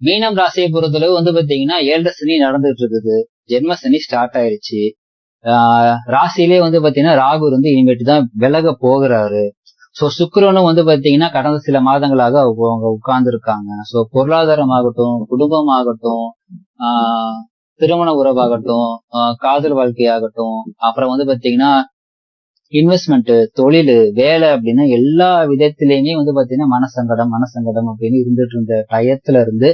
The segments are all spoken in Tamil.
மீனம் ராசியை பொறுத்தளவு வந்து பாத்தீங்கன்னா ஏழரை சனி நடந்துட்டு இருக்குது. ஜென்ம சனி ஸ்டார்ட் ஆயிருச்சு. ஆஹ் ராசியிலே வந்து பாத்தீங்கன்னா ராகு வந்து இனிமேட்டு தான் விலக போகிறாரு. சோ சுக்கிரனும் வந்து பாத்தீங்கன்னா கடந்த சில மாதங்களாக அவங்க அவங்க உட்கார்ந்து இருக்காங்க சோ பொருளாதாரமாகட்டும் குடும்பமாகட்டும் ஆஹ் திருமண உறவாகட்டும் காதல் வாழ்க்கையாகட்டும் அப்புறம் வந்து பாத்தீங்கன்னா இன்வெஸ்ட்மெண்ட் தொழில் வேலை அப்படின்னு எல்லா விதத்திலயுமே வந்து பாத்தீங்கன்னா மனசங்கடம் மனசங்கடம் அப்படின்னு இருந்துட்டு இருந்த டயத்துல இருந்து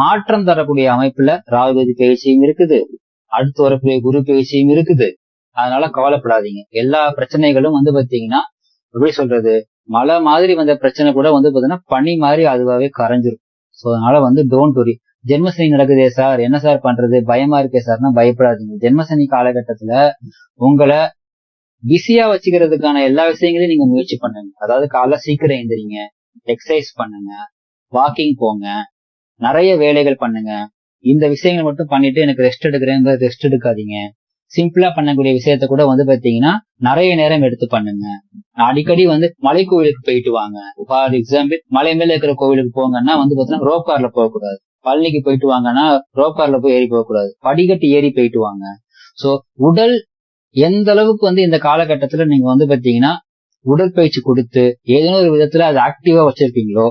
மாற்றம் தரக்கூடிய அமைப்புல ராகுபதி பயிற்சியும் இருக்குது. அடுத்து வரக்கூடிய குரு பயிற்சியும் இருக்குது. அதனால கவலைப்படாதீங்க. எல்லா பிரச்சனைகளும் வந்து பாத்தீங்கன்னா எப்படி சொல்றது மழை மாதிரி வந்த பிரச்சனை கூட வந்து பாத்தீங்கன்னா பனி மாதிரி அதுவாவே கரைஞ்சிரும். சோ அதனால வந்து டோன்ட் வரி ஜென்மசனி நடக்குதே சார் என்ன சார் பண்றது? பயமா இருக்கே சார்னா பயப்படாதீங்க. ஜென்மசனி காலகட்டத்துல உங்களை பிஸியா வச்சுக்கிறதுக்கான எல்லா விஷயங்களையும் நீங்க முயற்சி பண்ணுங்க. அதாவது காலைல சீக்கிரம் எந்திரிங்க எக்ஸசைஸ் பண்ணுங்க வாக்கிங் போங்க நிறைய வேலைகள் பண்ணுங்க. இந்த விஷயங்கள் மட்டும் பண்ணிட்டு எனக்கு ரெஸ்ட் எடுக்கிறேங்க ரெஸ்ட் எடுக்காதீங்க. சிம்பிளா பண்ணக்கூடிய விஷயத்த கூட வந்து பாத்தீங்கன்னா நிறைய நேரம் எடுத்து பண்ணுங்க. அடிக்கடி வந்து மலை கோவிலுக்கு போயிட்டு வாங்க. ஃபார் எக்ஸாம்பிள் மலை மேல இருக்கிற கோவிலுக்கு போங்கன்னா வந்து பாத்தீங்கன்னா ரோப் கார்ல போகக்கூடாது. பழனிக்கு போயிட்டு வாங்கன்னா ரோப் கார்ல போய் ஏறி போகக்கூடாது. படிக்கட்டு ஏறி போயிட்டு வாங்க. சோ உடல் எந்த அளவுக்கு வந்து இந்த காலகட்டத்துல நீங்க வந்து பாத்தீங்கன்னா உடற்பயிற்சி கொடுத்து ஏதோ ஒரு விதத்துல அது ஆக்டிவா வச்சிருக்கீங்களோ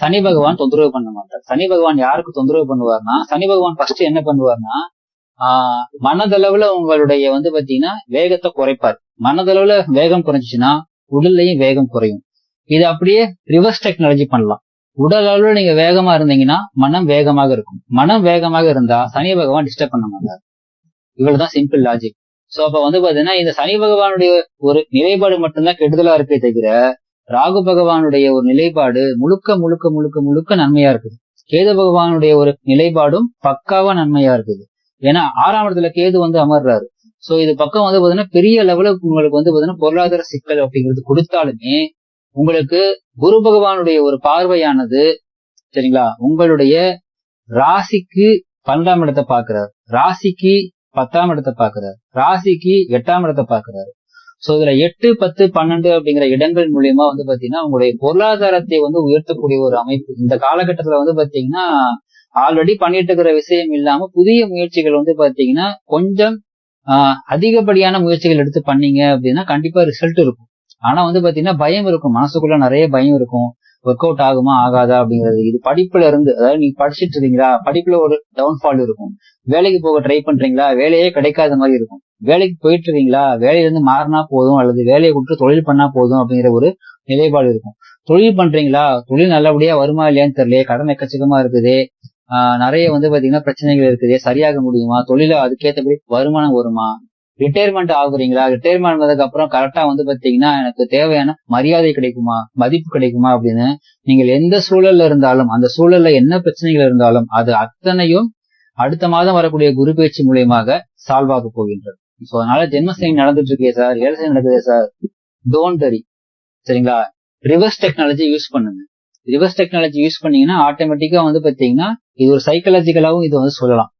சனி பகவான் தொந்தரவு பண்ண மாட்டார். சனி பகவான் யாருக்கு தொந்தரவு பண்ணுவார்னா சனி பகவான் ஃபர்ஸ்ட் என்ன பண்ணுவார்னா ஆஹ் மனதளவுல உங்களுடைய வந்து பாத்தீங்கன்னா வேகத்தை குறைப்பார். மனதளவுல வேகம் குறைஞ்சிச்சுன்னா உடல்லையும் வேகம் குறையும். இது அப்படியே ரிவர்ஸ் டெக்னாலஜி பண்ணலாம். உடல் அளவுல நீங்க வேகமா இருந்தீங்கன்னா மனம் வேகமாக இருக்கும். மனம் வேகமாக இருந்தா சனி பகவான் டிஸ்டர்ப் பண்ண மாட்டார். இவ்வளவுதான் சிம்பிள் லாஜிக் சோ அப்ப வந்து பாத்தீங்கன்னா இந்த சனி பகவானுடைய ஒரு நிலைப்பாடு மட்டும்தான் கெடுதலா இருக்கே தவிர ராகு பகவானுடைய ஒரு நிலைப்பாடு முழுக்க முழுக்க முழுக்க முழுக்க நன்மையா இருக்குது. கேது பகவானுடைய ஒரு நிலைப்பாடும் பக்காவா நன்மையா இருக்குது. ஏன்னா ஆறாம் இடத்துல கேது வந்து அமர்றாரு. சோ இது பக்கம் வந்து பாத்தீங்கன்னா பெரிய லெவல உங்களுக்கு வந்து பாத்தீங்கன்னா பொருளாதார சிக்கல் அப்படிங்கிறது கொடுத்தாலுமே உங்களுக்கு குரு பகவானுடைய ஒரு பார்வையானது சரிங்களா? உங்களுடைய ராசிக்கு பன்னெண்டாம் இடத்தை பாக்குறாரு ராசிக்கு பத்தாம் இடத்தை பாக்குறாரு ராசிக்கு எட்டாம் இடத்தை பாக்குறாரு சோ இதுல எட்டு பத்து பன்னெண்டு அப்படிங்கிற இடங்கள் மூலியமா வந்து பாத்தீங்கன்னா உங்களுடைய பொருளாதாரத்தை வந்து உயர்த்தக்கூடிய ஒரு அமைப்பு. இந்த காலகட்டத்துல வந்து பாத்தீங்கன்னா ஆல்ரெடி பண்ணிட்டு இருக்கிற விஷயம் இல்லாம புதிய முயற்சிகள் வந்து பாத்தீங்கன்னா கொஞ்சம் ஆஹ் அதிகப்படியான முயற்சிகள் எடுத்து பண்ணீங்க அப்படின்னா கண்டிப்பா ரிசல்ட் இருக்கும். ஆனா வந்து பாத்தீங்கன்னா பயம் இருக்கும். மனசுக்குள்ள நிறைய பயம் இருக்கும். ஒர்க் அவுட் ஆகுமா ஆகாதா அப்படிங்கிறது. இது படிப்புல இருந்து அதாவது நீங்க படிச்சுட்டு இருக்கீங்களா படிப்புல ஒரு டவுன்ஃபால் இருக்கும். வேலைக்கு போக ட்ரை பண்றீங்களா வேலையே கிடைக்காத மாதிரி இருக்கும். வேலைக்கு போயிட்டு இருக்கீங்களா வேலையிலேருந்து மாறினா போதும் அல்லது வேலையை விட்டு தொழில் பண்ணா போதும் அப்படிங்கிற ஒரு நிலைப்பாடு இருக்கும். தொழில் பண்றீங்களா தொழில் நல்லபடியா வருமா இல்லையான்னு தெரியல கடன் எக்கச்சக்கமா இருக்குது. ஆஹ் நிறைய வந்து பாத்தீங்கன்னா பிரச்சனைகள் இருக்குது. சரியாக முடியுமா தொழில அதுக்கேற்றபடி வருமானம் வருமா? ரிட்டையர்மெண்ட் ஆகுறீங்களா? ரிட்டையர்மெண்ட் ஆனதுக்கு அப்புறம் கரெக்டா வந்து பாத்தீங்கன்னா எனக்கு தேவையான மரியாதை கிடைக்குமா? மதிப்பு கிடைக்குமா அப்படின்னு நீங்கள் எந்த சூழல்ல இருந்தாலும் அந்த சூழல்ல என்ன பிரச்சனைகள் இருந்தாலும் அது அத்தனையும் அடுத்த மாதம் வரக்கூடிய குரு பயிற்சி மூலியமாக சால்வ் ஆக போகின்றது. சோ அதனால ஜென்மசனி நடந்துட்டு இருக்கே சார் ஏழசனி நடக்குது சார் டோன்ட் தரி சரிங்களா? ரிவர்ஸ் டெக்னாலஜி யூஸ் பண்ணுங்க. ரிவர்ஸ் டெக்னாலஜி யூஸ் பண்ணீங்கன்னா ஆட்டோமேட்டிக்கா வந்து பாத்தீங்கன்னா இது ஒரு சைக்காலஜிக்கலாவும் இது வந்து சொல்லலாம்.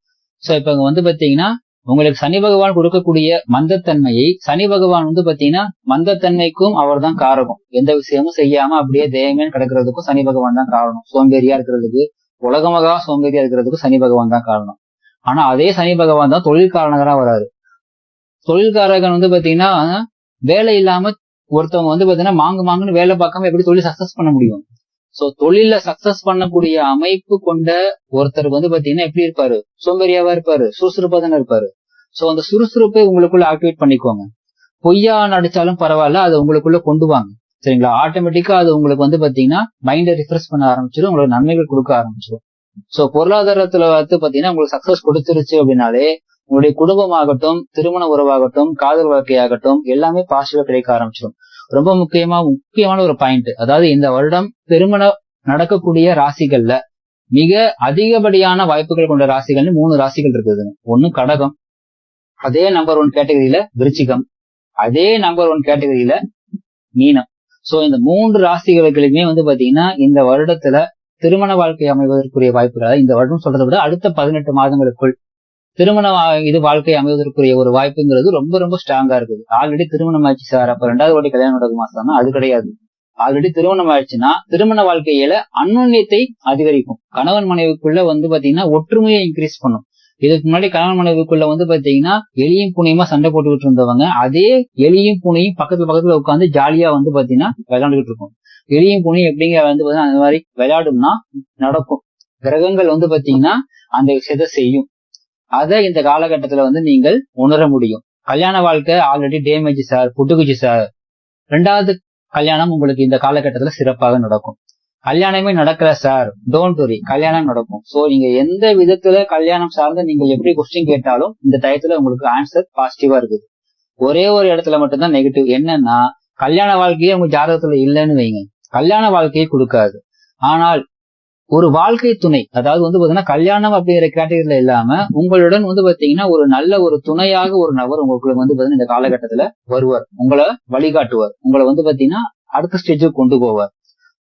சோ இப்ப இங்க வந்து பாத்தீங்கன்னா உங்களுக்கு சனி பகவான் கொடுக்கக்கூடிய மந்தத்தன்மையை சனி பகவான் வந்து பாத்தீங்கன்னா மந்தத்தன்மைக்கும் அவர் தான் காரகம். எந்த விஷயமும் செய்யாம அப்படியே தேயமே கிடக்கிறதுக்கும் சனி பகவான் தான் காரணம். சோம்பேறியா இருக்கிறதுக்கு உலகமகா சோம்பேறியா இருக்கிறதுக்கும் சனி பகவான் தான் காரணம். ஆனா அதே சனி பகவான் தான் தொழில் காரணகரா வராரு. தொழில்காரகன் வந்து பாத்தீங்கன்னா வேலை இல்லாம ஒருத்தவங்க வந்து பாத்தீங்கன்னா மாங்கு மாங்குன்னு வேலை பார்க்காம எப்படி தொழில் சக்சஸ் பண்ண முடியும்? சோ தொழில சக்சஸ் பண்ணக்கூடிய அமைப்பு கொண்ட ஒருத்தர் வந்து பாத்தீங்கன்னா எப்படி இருப்பாரு? சோம்பேறியாவா இருப்பாரு? சுறுசுறுப்பா தானே இருப்பாரு? சோ அந்த சுறுசுறுப்பை உங்களுக்குள்ள ஆக்டிவேட் பண்ணிக்கோங்க. பொய்யா நடிச்சாலும் பரவாயில்ல அதை உங்களுக்குள்ள கொண்டு வாங்க. சரிங்களா? ஆட்டோமேட்டிக்கா அது உங்களுக்கு வந்து பாத்தீங்கன்னா மைண்டை ரிஃப்ரெஷ் பண்ண ஆரம்பிச்சிடும் உங்களுக்கு நன்மைகள் கொடுக்க ஆரம்பிச்சிடும் சோ பொருளாதாரத்துல வந்து பாத்தீங்கன்னா உங்களுக்கு சக்சஸ் கொடுத்துருச்சு அப்படின்னாலே உங்களுடைய குடும்பமாகட்டும் திருமண உறவாகட்டும் காதல் வாழ்க்கையாகட்டும் எல்லாமே பாசிட்டிவா கிடைக்க ஆரம்பிச்சிடும் ரொம்ப முக்கியமா முக்கியமான ஒரு பாயிண்ட் அதாவது இந்த வருடம் திருமண நடக்கக்கூடிய ராசிகள்ல மிக அதிகப்படியான வாய்ப்புகள் கொண்ட ராசிகள்னு மூணு ராசிகள் இருக்குது. ஒன்னு கடகம் அதே நம்பர் ஒன் கேட்டகரியில விருச்சிகம். அதே நம்பர் ஒன் கேட்டகரியில மீனம். சோ இந்த மூன்று ராசிகளுக்குமே வந்து பாத்தீங்கன்னா இந்த வருடத்துல திருமண வாழ்க்கை அமைவதற்குரிய வாய்ப்புகள் இந்த வருடம் சொல்றதை விட அடுத்த பதினெட்டு மாதங்களுக்குள் திருமண வா- இது வாழ்க்கை அமைவதற்குரிய ஒரு வாய்ப்புங்கிறது ரொம்ப ரொம்ப ஸ்ட்ராங்கா இருக்குது. ஆல்ரெடி திருமணம் ஆயிடுச்சு சார் அப்ப ரெண்டாவது வாட்டி கல்யாணம் நடக்குமா சார்னா அது கிடையாது. ஆல்ரெடி திருமணம் ஆயிடுச்சுன்னா திருமண வாழ்க்கையில அந்நுண்ணியத்தை அதிகரிக்கும். கணவன் மனைவிக்குள்ள வந்து பாத்தீங்கன்னா ஒற்றுமையை இன்க்ரீஸ் பண்ணும். இதுக்கு முன்னாடி கல்யாண மனைவிக்குள்ள வந்து பாத்தீங்கன்னா எலியும் புனையுமா சண்டை போட்டுக்கிட்டு இருந்தவங்க அதே எலியும் புனையும் பக்கத்துல பக்கத்துல உட்காந்து ஜாலியா வந்து பாத்தீங்கன்னா விளையாண்டுகிட்டு இருக்கும். எலியும் புனையும் எப்படிங்க வந்து பாத்தீங்கன்னா அந்த மாதிரி விளையாடும்னா நடக்கும். கிரகங்கள் வந்து பாத்தீங்கன்னா அந்த விஷயத்த செய்யும். அதை இந்த காலகட்டத்துல வந்து நீங்கள் உணர முடியும். கல்யாண வாழ்க்கை ஆல்ரெடி டேமேஜ் சார் புட்டுக்குச்சு சார் ரெண்டாவது கல்யாணம் உங்களுக்கு இந்த காலகட்டத்துல சிறப்பாக நடக்கும். கல்யாணமே நடக்கல சார் டோன்ட் வரி கல்யாணம் நடக்கும். சோ நீங்க எந்த விதத்துல கல்யாணம் சார்ந்து நீங்க எப்படி கொஸ்டின் கேட்டாலும் இந்த டயத்துல உங்களுக்கு ஆன்சர் பாசிட்டிவா இருக்குது. ஒரே ஒரு இடத்துல மட்டும்தான் நெகட்டிவ் என்னன்னா கல்யாண வாழ்க்கையே உங்க ஜாதகத்துல இல்லைன்னு வைங்க. கல்யாண வாழ்க்கையை கொடுக்காது. ஆனால் ஒரு வாழ்க்கை துணை அதாவது வந்து பாத்தீங்கன்னா கல்யாணம் அப்படிங்கிற கேட்டகரியில இல்லாம உங்களுடன் வந்து பாத்தீங்கன்னா ஒரு நல்ல ஒரு துணையாக ஒரு நபர் உங்களுக்கு வந்து பாத்தீங்கன்னா இந்த காலகட்டத்துல வருவார். உங்களை வழிகாட்டுவார். உங்களை வந்து பாத்தீங்கன்னா அடுத்த ஸ்டேஜுக்கு கொண்டு போவார்.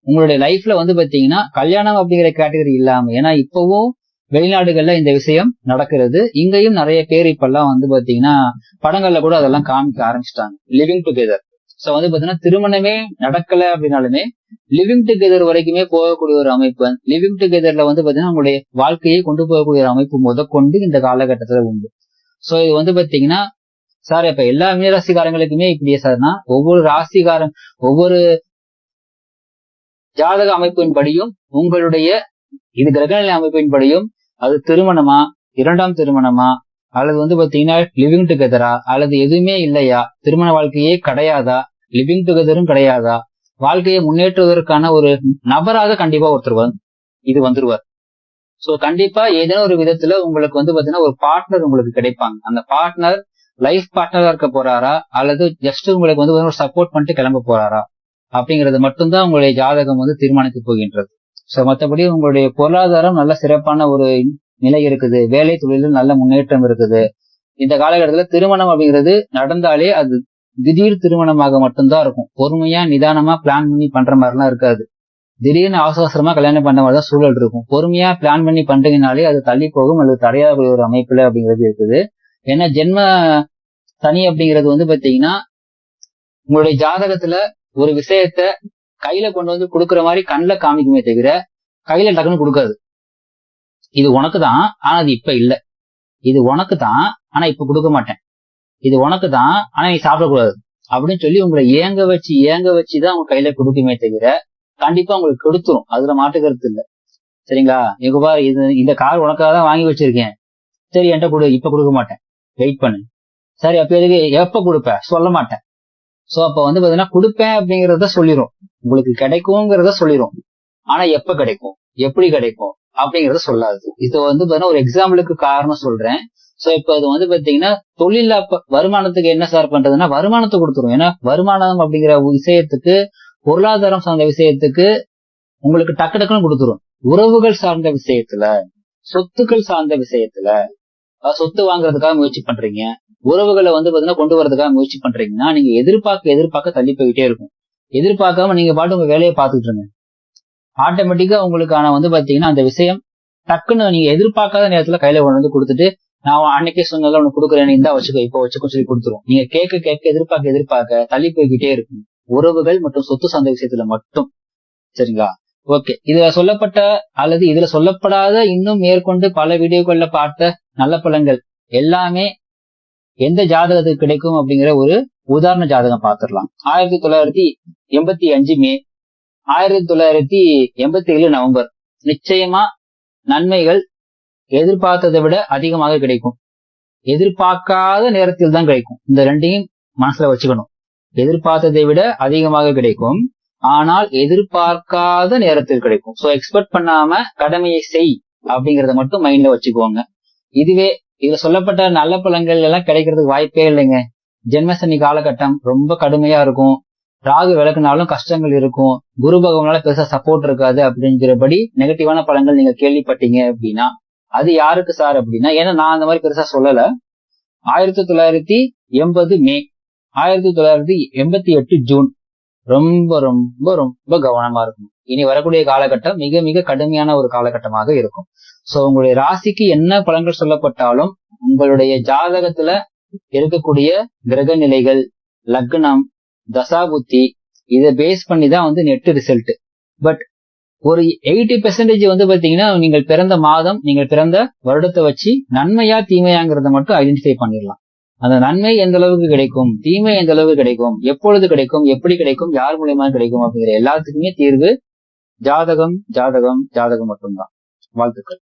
உங்களுடைய லைஃப்ல வந்து பாத்தீங்கன்னா கல்யாணம் அப்படிங்கிற கேட்டகரி இல்லாம ஏன்னா இப்பவும் வெளிநாடுகள்ல இந்த விஷயம் நடக்கிறது. இங்கேயும் நிறைய பேர் இப்பெல்லாம் வந்து பாத்தீங்கன்னா படங்கள்ல கூட அதெல்லாம் காமிக்க ஆரம்பிச்சிட்டாங்க. லிவிங் டுகெதர் சோ வந்து பாத்தீங்கன்னா திருமணமே நடக்கல அப்படின்னாலுமே லிவிங் டுகெதர் வரைக்குமே போகக்கூடிய ஒரு அமைப்பு லிவிங் டுகெதர்ல வந்து பாத்தீங்கன்னா உங்களுடைய வாழ்க்கையை கொண்டு போகக்கூடிய ஒரு அமைப்பு முதற்கொண்டு இந்த காலகட்டத்துல உண்டு. சோ இது வந்து பாத்தீங்கன்னா சார் இப்ப எல்லா மீனராசிக்காரங்களுக்குமே இப்படியே சார்னா ஒவ்வொரு ராசிக்காரன் ஒவ்வொரு ஜாதக அமைப்பின்படியும் உங்களுடைய இது கிரகநிலை அமைப்பின்படியும் அது திருமணமா இரண்டாம் திருமணமா அல்லது வந்து பாத்தீங்கன்னா லிவிங் டுகெதரா அல்லது எதுவுமே இல்லையா திருமண வாழ்க்கையே கிடையாதா லிவிங் டுகெதரும் கிடையாதா வாழ்க்கையை முன்னேற்றுவதற்கான ஒரு நபராக கண்டிப்பா ஒருத்தர் வந்து இது வந்துருவார். சோ கண்டிப்பா ஏதோ ஒரு விதத்துல உங்களுக்கு வந்து பாத்தீங்கன்னா ஒரு பார்ட்னர் உங்களுக்கு கிடைப்பாங்க. அந்த பார்ட்னர் லைஃப் பார்ட்னரா இருக்க போறாரா அல்லது ஜஸ்ட் உங்களுக்கு வந்து ஒரு சப்போர்ட் பண்ணிட்டு கிளம்ப போறாரா அப்படிங்கறது மட்டும்தான் உங்களுடைய ஜாதகம் வந்து தீர்மானிக்க போகின்றது. சோ மற்றபடி உங்களுடைய பொருளாதாரம் நல்ல சிறப்பான ஒரு நிலை இருக்குது. வேலை தொழிலில் நல்ல முன்னேற்றம் இருக்குது. இந்த காலகட்டத்துல திருமணம் அப்படிங்கிறது நடந்தாலே அது திடீர் திருமணமாக மட்டும்தான் இருக்கும். பொறுமையா நிதானமா பிளான் பண்ணி பண்ற மாதிரிலாம் இருக்காது. திடீர்னு அவசரமா கல்யாணம் பண்ண மாதிரி தான் சூழல் இருக்கும். பொறுமையா பிளான் பண்ணி பண்றீங்கனாலே அது தள்ளி போகும். அல்லது தடையாகக்கூடிய ஒரு அமைப்புல அப்படிங்கிறது இருக்குது. ஏன்னா ஜென்ம சனி அப்படிங்கிறது வந்து பாத்தீங்கன்னா உங்களுடைய ஜாதகத்துல ஒரு விஷயத்த கையில கொண்டு வந்து கொடுக்குற மாதிரி கண்ணில் காமிக்குமே தவிர கையில டக்குன்னு கொடுக்காது. இது உனக்கு தான் ஆனா அது இப்ப இல்ல. இது உனக்கு தான் ஆனா இப்ப கொடுக்க மாட்டேன். இது உனக்கு தான் ஆனா நீ சாப்பிடக்கூடாது. அப்படின்னு சொல்லி உங்களை ஏங்க வச்சு ஏங்க வச்சுதான் உங்க கையில கொடுக்குமே தவிர கண்டிப்பா உங்களுக்கு கொடுத்துரும். அதுல மாட்டுக்கிறது இல்ல. சரிங்களா? இங்க பாரு இது இந்த கார் உனக்காக தான் வாங்கி வச்சிருக்கேன். சரி என்கிட்ட கொடு இப்ப கொடுக்க மாட்டேன். வெயிட் பண்ணு. சரி அப்ப எதுக்கு எப்ப கொடுப்ப? சொல்ல மாட்டேன். சோ அப்ப வந்து பாத்தீங்கன்னா கொடுப்பேன் அப்படிங்கறத சொல்லிரும். உங்களுக்கு கிடைக்கும்ங்கிறத சொல்லிரும். ஆனா எப்ப கிடைக்கும்? எப்படி கிடைக்கும்? அப்படிங்கறத சொல்லாது. இது வந்து பாத்தீங்கன்னா ஒரு எக்ஸாம்பிளுக்கு காரணம் சொல்றேன். சோ இப்ப அது வந்து பாத்தீங்கன்னா தொழில வருமானத்துக்கு என்ன சார் பண்றதுன்னா வருமானத்தை கொடுத்துரும். ஏன்னா வருமானம் அப்படிங்கிற விஷயத்துக்கு பொருளாதாரம் சார்ந்த விஷயத்துக்கு உங்களுக்கு டக்கு டக்குன்னு கொடுத்துரும். உறவுகள் சார்ந்த விஷயத்துல சொத்துக்கள் சார்ந்த விஷயத்துல சொத்து வாங்குறதுக்காக முயற்சி பண்றீங்க. உறவுகளை வந்து பாத்தீங்கன்னா கொண்டு வரதுக்காக முயற்சி பண்றீங்கன்னா நீங்க எதிர்பார்க்க எதிர்பார்க்க தள்ளி போயிட்டே இருக்கும். எதிர்பார்க்காம நீங்க பாட்டு உங்க வேலையை பார்த்துட்டு இருங்க. ஆட்டோமேட்டிக்கா உங்களுக்கான வந்து பாத்தீங்கன்னா அந்த விஷயம் டக்குன்னு நீங்க எதிர்பார்க்காத நேரத்துல கையில கொண்டு வந்து கொடுத்துட்டு நான் அன்னைக்கே சொன்னதில் உனக்கு கொடுக்குறேன் இந்த வச்சுக்கோ இப்போ வச்சுக்கோ சொல்லி கொடுத்துரும். நீங்க கேட்க கேட்க எதிர்பார்க்க எதிர்பார்க்க தள்ளி போய்கிட்டே இருக்கும். உறவுகள் மற்றும் சொத்து சந்தை விஷயத்துல மட்டும். சரிங்களா? ஓகே. இதுல சொல்லப்பட்ட அல்லது இதுல சொல்லப்படாத இன்னும் மேற்கொண்டு பல வீடியோக்கள்ல பார்த்த நல்ல பழங்கள் எல்லாமே எந்த ஜாதகத்துக்கு கிடைக்கும் அப்படிங்கிற ஒரு உதாரண ஜாதகம் பார்த்துடலாம். ஆயிரத்தி தொள்ளாயிரத்தி எண்பத்தி அஞ்சு மே ஆயிரத்தி தொள்ளாயிரத்தி எண்பத்தி ஏழு நவம்பர். நிச்சயமா நன்மைகள் எதிர்பார்த்ததை விட அதிகமாக கிடைக்கும். எதிர்பார்க்காத நேரத்தில் தான் கிடைக்கும். இந்த ரெண்டையும் மனசுல வச்சுக்கணும். எதிர்பார்த்ததை விட அதிகமாக கிடைக்கும். ஆனால் எதிர்பார்க்காத நேரத்தில் கிடைக்கும். சோ எக்ஸ்பெக்ட் பண்ணாம கடமையை செய் அப்படிங்கறத மட்டும் மைண்ட்ல வச்சுக்கோங்க. இதுவே இதுல சொல்லப்பட்ட நல்ல பழங்கள் எல்லாம் கிடைக்கிறதுக்கு வாய்ப்பே இல்லைங்க. ஜென்மசனி காலகட்டம் ரொம்ப கடுமையா இருக்கும். ராகு விளக்குனாலும் கஷ்டங்கள் இருக்கும். குரு பகவானால பெருசா சப்போர்ட் இருக்காது அப்படிங்கிறபடி நெகட்டிவான பழங்கள் நீங்க கேள்விப்பட்டீங்க அப்படின்னா அது யாருக்கு சார் அப்படின்னா ஏன்னா நான் அந்த மாதிரி பெருசா சொல்லல. ஆயிரத்தி தொள்ளாயிரத்தி எண்பது மே ஆயிரத்தி தொள்ளாயிரத்தி எண்பத்தி எட்டு ஜூன். ரொம்ப ரொம்ப ரொம்ப கவனமா இருக்கும் இனி வரக்கூடிய காலகட்டம் மிக மிக கடுமையான ஒரு காலகட்டமாக இருக்கும். சோ உங்களுடைய ராசிக்கு என்ன பலன்கள் சொல்லப்பட்டாலும் உங்களுடைய ஜாதகத்துல இருக்கக்கூடிய கிரக நிலைகள் லக்னம் தசாபுத்தி இதை பேஸ் பண்ணி தான் வந்து நெட் ரிசல்ட் பட் ஒரு எயிட்டி பெர்சன்டேஜ் வந்து பாத்தீங்கன்னா நீங்கள் பிறந்த மாதம் நீங்கள் பிறந்த வருடத்தை வச்சு நன்மையா தீமையாங்கிறத மட்டும் ஐடென்டிஃபை பண்ணிடலாம். அந்த நன்மை எந்த அளவுக்கு கிடைக்கும் தீமை எந்த அளவுக்கு கிடைக்கும் எப்பொழுது கிடைக்கும் எப்படி கிடைக்கும் யார் மூலியமா கிடைக்கும் அப்படிங்கிற எல்லாத்துக்குமே தீர்வு ஜாதகம் ஜாதகம் ஜாதகம் மட்டும்தான். வாழ்த்துக்கள்.